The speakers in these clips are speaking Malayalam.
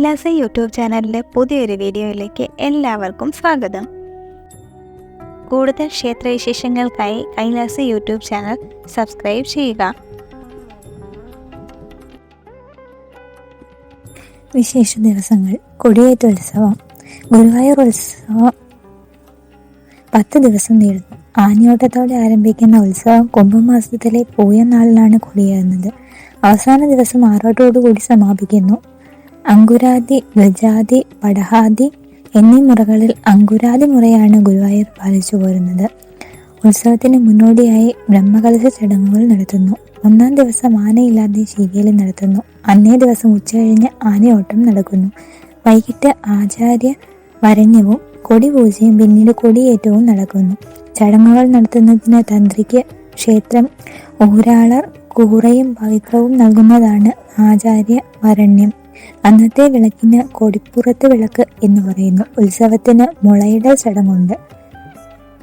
കൈലാസ യൂട്യൂബ് ചാനലിന്റെ പുതിയൊരു വീഡിയോയിലേക്ക് എല്ലാവർക്കും സ്വാഗതം. കൂടുതൽ ക്ഷേത്രവിശേഷങ്ങൾക്കായി കൈലാസ യൂട്യൂബ് ചാനൽ സബ്സ്ക്രൈബ് ചെയ്യുക. വിശേഷ ദിവസങ്ങൾ കൊടിയേറ്റോത്സവം ഗുരുവായൂർ ഉത്സവം. പത്ത് ദിവസം നീളുന്നു. ആനയോട്ടത്തോടെ ആരംഭിക്കുന്ന ഉത്സവം കുംഭമാസത്തിലെ പൂയ നാളിലാണ് കൊടിയേറുന്നത്. അവസാന ദിവസം ആറോട്ടോടുകൂടി സമാപിക്കുന്നു. അങ്കുരാദി ഗജാതി പടഹാദി എന്നീ മുറകളിൽ അങ്കുരാദി മുറയാണ് ഗുരുവായൂർ പാലിച്ചു പോരുന്നത്. ഉത്സവത്തിന് മുന്നോടിയായി ബ്രഹ്മകലശ ചടങ്ങുകൾ നടത്തുന്നു. ഒന്നാം ദിവസം ആനയില്ലാതെ ശീകേലി നടത്തുന്നു. അന്നേ ദിവസം ഉച്ചകഴിഞ്ഞ് ആനയോട്ടം നടക്കുന്നു. വൈകിട്ട് ആചാര്യ വരണ്യവും കൊടിപൂജയും പിന്നീട് കൊടിയേറ്റവും നടക്കുന്നു. ചടങ്ങുകൾ നടത്തുന്നതിന് തന്ത്രിക്ക് ക്ഷേത്രം ഊരാളർ കൂറയും പവിത്രവും നൽകുന്നതാണ് ആചാര്യ വരണ്യം. അന്നത്തെ വിളക്കിന് കൊടിപ്പുറത്ത് വിളക്ക് എന്ന് പറയുന്നു ഉത്സവത്തിന് മുളയിടൽ ചടങ്ങുണ്ട്.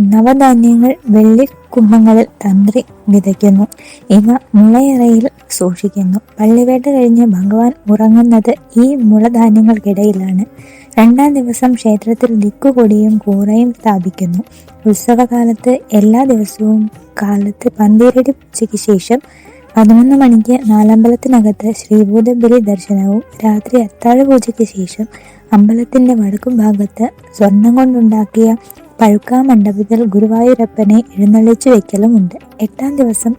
നവധാന്യങ്ങൾ വെള്ളി കുംഭങ്ങളിൽ തന്ത്രി വിതയ്ക്കുന്നു. ഇവ മുളയറയിൽ സൂക്ഷിക്കുന്നു. പള്ളിവേട്ട കഴിഞ്ഞ് ഭഗവാൻ ഉറങ്ങുന്നത് ഈ മുളധാന്യങ്ങൾക്കിടയിലാണ്. രണ്ടാം ദിവസം ക്ഷേത്രത്തിൽ ദിക്കുകൊടിയും കൂറയും സ്ഥാപിക്കുന്നു. ഉത്സവകാലത്ത് എല്ലാ ദിവസവും കാലത്ത് പന്തിരടി ഉച്ചയ്ക്ക് ശേഷം പതിനൊന്ന് മണിക്ക് നാലമ്പലത്തിനകത്ത് ശ്രീഭൂതബലി ദർശനവും രാത്രി അത്താഴ പൂജയ്ക്ക് ശേഷം അമ്പലത്തിന്റെ വടക്കും ഭാഗത്ത് സ്വർണം കൊണ്ടുണ്ടാക്കിയ പഴുക്കാ മണ്ഡപത്തിൽ ഗുരുവായൂരപ്പനെ എഴുന്നള്ളിച്ചു വെക്കലുമുണ്ട്. എട്ടാം ദിവസം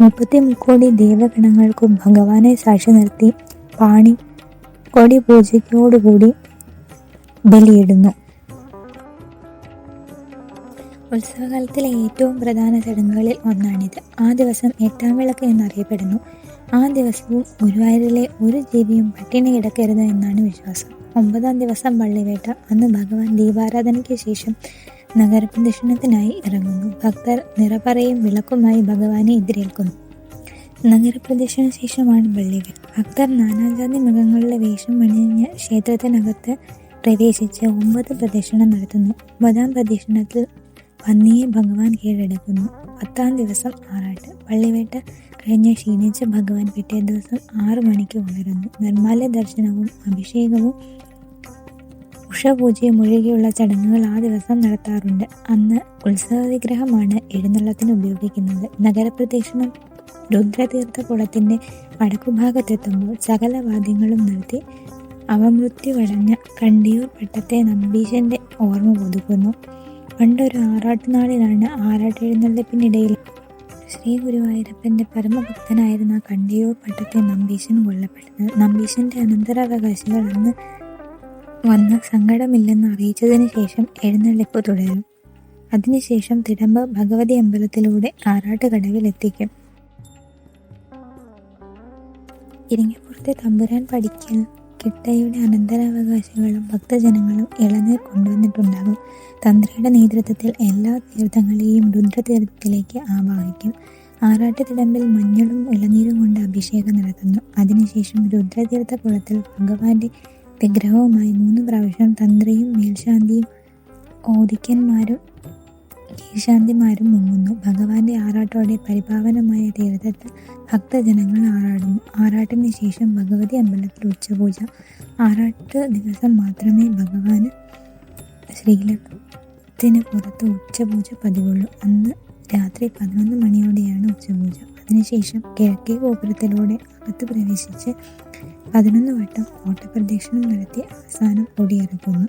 മുപ്പത്തി മുക്കോടി ദേവഗണങ്ങൾക്കും ഭഗവാനെ സാക്ഷി നിർത്തി പാണി കൊടി പൂജയ്ക്കോടുകൂടി ബലിയിടുന്നു. ഉത്സവകാലത്തിലെ ഏറ്റവും പ്രധാന ചടങ്ങുകളിൽ ഒന്നാണിത്. ആ ദിവസം എട്ടാം വിളക്ക് എന്നറിയപ്പെടുന്നു. ആ ദിവസവും ഗുരുവായൂരിലെ ഒരു ജീവിയും പട്ടിണി കിടക്കരുത് എന്നാണ് വിശ്വാസം. ഒമ്പതാം ദിവസം പള്ളിവേട്ട അന്ന് ഭഗവാൻ ദീപാരാധനയ്ക്ക് ശേഷം നഗരപ്രദക്ഷിണത്തിനായി ഇറങ്ങുന്നു. ഭക്തർ നിറപറയും വിളക്കുമായി ഭഗവാനെ എതിരേൽക്കുന്നു. നഗരപ്രദക്ഷിണ ശേഷമാണ് പള്ളിവേട്ട ഭക്തർ നാനാജാതി മൃഗങ്ങളുടെ വേഷം അണിഞ്ഞ് ക്ഷേത്രത്തിനകത്ത് പ്രവേശിച്ച് ഒമ്പത് പ്രദക്ഷിണം നടത്തുന്നു. ഒമ്പതാം പ്രദക്ഷിണത്തിൽ പന്നിയെ ഭഗവാൻ കീഴടക്കുന്നു. പത്താം ദിവസം ആറാട്ട്. പള്ളിവേട്ട കഴിഞ്ഞ് ക്ഷീണിച്ച ഭഗവാൻ പിറ്റേ ദിവസം ആറു മണിക്ക് ഉണരുന്നു. നിർമ്മാല്യ ദർശനവും അഭിഷേകവും ഉഷപൂജയും ഒഴികെയുള്ള ചടങ്ങുകൾ ആ ദിവസം നടത്താറുണ്ട്. അന്ന് ഉത്സവ വിഗ്രഹമാണ് എഴുന്നള്ളത്തിന് ഉപയോഗിക്കുന്നത്. നഗരപ്രദക്ഷിണം രുദ്രതീർത്ഥ കുളത്തിന്റെ വടക്കുഭാഗത്തെത്തുമ്പോൾ സകല വാദ്യങ്ങളും നടത്തി അവമൃത്യുവടഞ്ഞ കണ്ടിയൂർ പട്ടത്തെ നമ്പീശന്റെ ഓർമ്മ പുതുക്കുന്നു. പണ്ടൊരു ആറാട്ടുനാളിലാണ് ആറാട്ടെഴുന്നള്ളിപ്പിനിടയിൽ ശ്രീ ഗുരുവായൂരപ്പന്റെ പരമഭക്തനായിരുന്ന കണ്ടിയൂർ പട്ടത്തെ നമ്പീശൻ കൊല്ലപ്പെടുന്നത് നമ്പീശന്റെ അനന്തരാവകാശികൾ അന്ന് വന്ന് സങ്കടമില്ലെന്ന് അറിയിച്ചതിന് ശേഷം എഴുന്നള്ളിപ്പ് തുടരും. അതിനുശേഷം തിടമ്പ് ഭഗവതി അമ്പലത്തിലൂടെ ആറാട്ടുകടവിൽ എത്തിക്കും ഇരിങ്ങപ്പുറത്തെ തമ്പുരാൻ പഠിക്കൽ കിട്ടയുടെ അനന്തരാവകാശികളും ഭക്തജനങ്ങളും ഇളനീർ കൊണ്ടുവന്നിട്ടുണ്ടാകും. തന്ത്രിയുടെ നേതൃത്വത്തിൽ എല്ലാ തീർത്ഥങ്ങളെയും രുദ്രതീർത്ഥത്തിലേക്ക് ആവാഹിക്കും. ആറാട്ടുതിടമ്പിൽ മഞ്ഞളും ഇളനീരും കൊണ്ട് അഭിഷേകം നടത്തുന്നു. അതിനുശേഷം രുദ്രതീർത്ഥ കുളത്തിൽ ഭഗവാന്റെ വിഗ്രഹവുമായി മൂന്ന് പ്രാവശ്യം തന്ത്രിയും മേൽശാന്തിയും ഓദിക്കന്മാരും കീശാന്തിമാരും മുങ്ങുന്നു. ഭഗവാന്റെ ആറാട്ടോടെ പരിപാവനമായ തീർത്ഥത്തിൽ ഭക്തജനങ്ങൾ ആറാടുന്നു. ആറാട്ടിന് ശേഷം ഭഗവതി അമ്പലത്തിൽ ഉച്ചപൂജ. ആറാട്ട് ദിവസം മാത്രമേ ഭഗവാന് ശ്രീലത്തിന് പുറത്ത് ഉച്ചപൂജ പതിവുള്ളൂ. അന്ന് രാത്രി പതിനൊന്ന് മണിയോടെയാണ് ഉച്ചപൂജ. അതിനുശേഷം കിഴക്കേ ഗോപുരത്തിലൂടെ അകത്ത് പ്രവേശിച്ച് പതിനൊന്ന് വട്ടം ഓട്ടപ്രദക്ഷിണം നടത്തി അവസാനം കൊടിയിറക്കുന്നു